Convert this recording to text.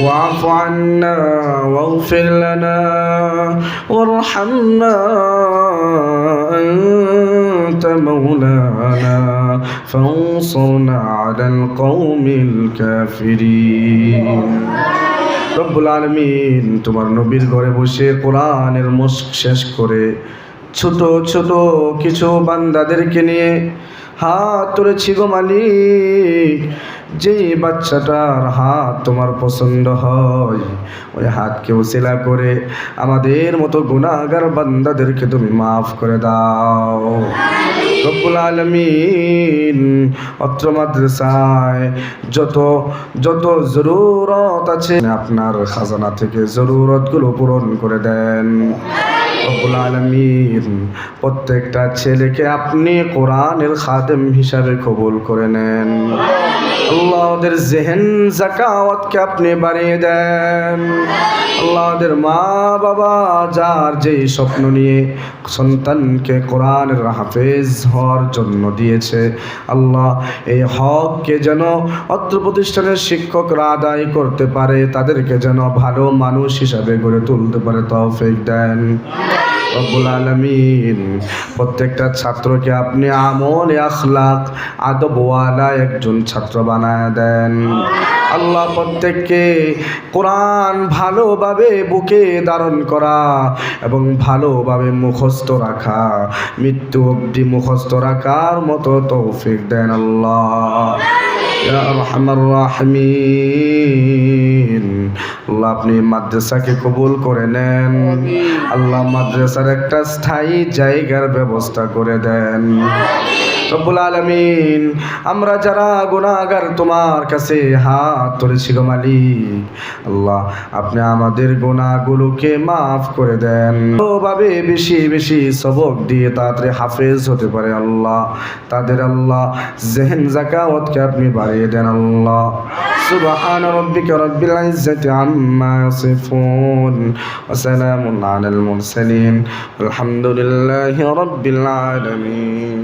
واعف عنا واغفر لنا وارحمنا أنت مولانا فانصرنا على القوم الكافرين রব্বুল আলমিন তোমার নবীর ঘরে বসে কোরআনের মস্ক শেষ করে ছোট ছোট কিছু বান্দাদেরকে নিয়ে হাত তুলেছি গো মালিক যে বাচ্চাটার হাত তোমার পছন্দ হয়, ওই হাতকে উসিলা করে আমাদের মতো গুণাগার বান্দাদেরকে তুমি মাফ করে দাও। রব্বুল আলমিন অত্র মাদ্রাসায় যত যত জরুরত আছে আপনার খাজানা থেকে জরুরতগুলো পূরণ করে দেন। রব্বুল আলমিন। প্রত্যেকটা ছেলেকে আপনি কোরআনের খাদেম হিসাবে কবুল করে নেন। আল্লাহ ওদের জেহেন জাকাওয়াতকে আপনি বাড়িয়ে দেন। আল্লাহ ওদের মা বাবা যার যেই স্বপ্ন নিয়ে সন্তানকে কোরআনের হাফেজ হওয়ার জন্য দিয়েছে, আল্লাহ এই হককে যেন অত্র প্রতিষ্ঠানের শিক্ষকরা আদায় করতে পারে, তাদেরকে যেন ভালো মানুষ হিসাবে গড়ে তুলতে পারে তৌফিক দেন। রব্বুল আলমিন, প্রত্যেকটা ছাত্রকে আপনি আমল আখলাক আদবওয়ালা একজন ছাত্র বানায় দেন। আল্লাহ প্রত্যেককে কোরআন ভালোভাবে বুকে ধারণ করা এবং ভালোভাবে মুখস্থ রাখা, মৃত্যু অবধি মুখস্থ রাখার মতো তৌফিক দেন আল্লাহ। রাহিমিন আল্লাহ আপনি মাদ্রাসাকে কবুল করে নেন। আল্লাহ মাদ্রাসার একটা স্থায়ী জায়গার ব্যবস্থা করে দেন। রব্বুল আলমিন আমরা যারা গুণাগার তোমার কাছে হাত তুলেছি গো মালিক। আল্লাহ আপনি আমাদের গুণাগুলোকে মাফ করে দেন। ভাবে বেশি বেশি সবক দিয়ে তাড়াতাড়ি হাফেজ হতে পারে আল্লাহ। তাদের আল্লাহ জেহেন জাকাওয়াতকে আপনি বাড়িয়ে দেন আল্লাহ। سبحان ربك رب العزة عما يصفون وسلام على المرسلين والحمد لله رب العالمين